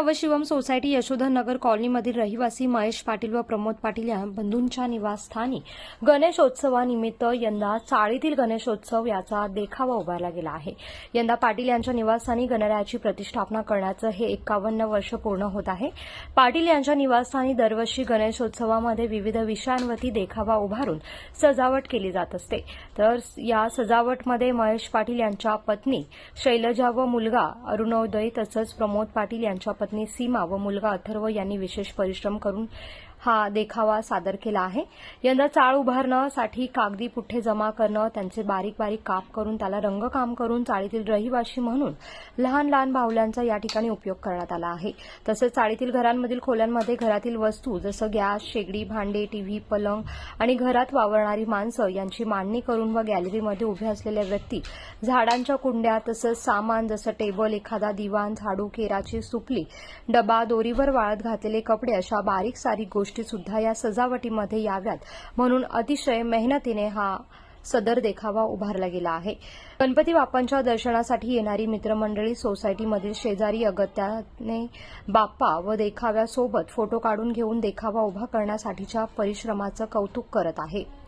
नवशिवम society Yashodhan नगर कॉलनीमधील रहिवासी महेश पाटील व प्रमोद पाटील या बंधूंच्या निवासस्थानी गणेशोत्सवानिमित्त यंदा चाळीतील गणेशोत्सव याचा देखावा उभारला गेला आहे. यंदा पाटील यांच्या निवासस्थानी गणरायाची प्रतिष्ठापना करण्याचं हे एकावन्न वर्ष पूर्ण होत आहे. पाटील यांच्या निवासस्थानी दरवर्षी गणेशोत्सवामध्ये विविध विषयांवरती देखावा उभारून सजावट केली जात असते. तर या सजावटमध्ये महेश पाटील यांच्या पत्नी शैलजा व मुलगा अरुणोदय तसंच प्रमोद पाटील यांच्या पत्नी सीमा व मुलगा अथर्व यांनी विशेष परिश्रम करून हा देखावा सादर केला आहे. यंदा चाळ उभारण्यासाठी कागदी पुठ्ठे जमा करणं त्यांचे बारीक बारीक काप करून त्याला रंगकाम करून चाळीतील रहिवाशी म्हणून लहान लहान बाहुल्यांचा या ठिकाणी उपयोग करण्यात आला आहे. तसंच चाळीतील घरांमधील खोल्यांमध्ये घरातील वस्तू जसं गॅस शेगडी भांडे टीव्ही पलंग आणि घरात वावरणारी माणसं यांची मांडणी करून व गॅलरीमध्ये उभ्या असलेल्या व्यक्ती झाडांच्या कुंड्या तसंच सामान जसं टेबल एखादा दिवाण झाडू केराची सुपली डबा दोरीवर वाळत घातलेले कपडे अशा बारीक सारीक गोष्टी सुद्धा या सजावटीमध्ये याव्यात. म्हणून अतिशय मेहनतीने हा सदर देखावा उभारला गेला आहे. गणपती बाप्पांच्या दर्शनासाठी येणारी मित्रमंडळी सोसायटीमधील शेजारी अगत्याने बाप्पा व देखाव्यासोबत फोटो काढून घेऊन देखावा उभा करण्यासाठीच्या परिश्रमाचं कौतुक करत आहे.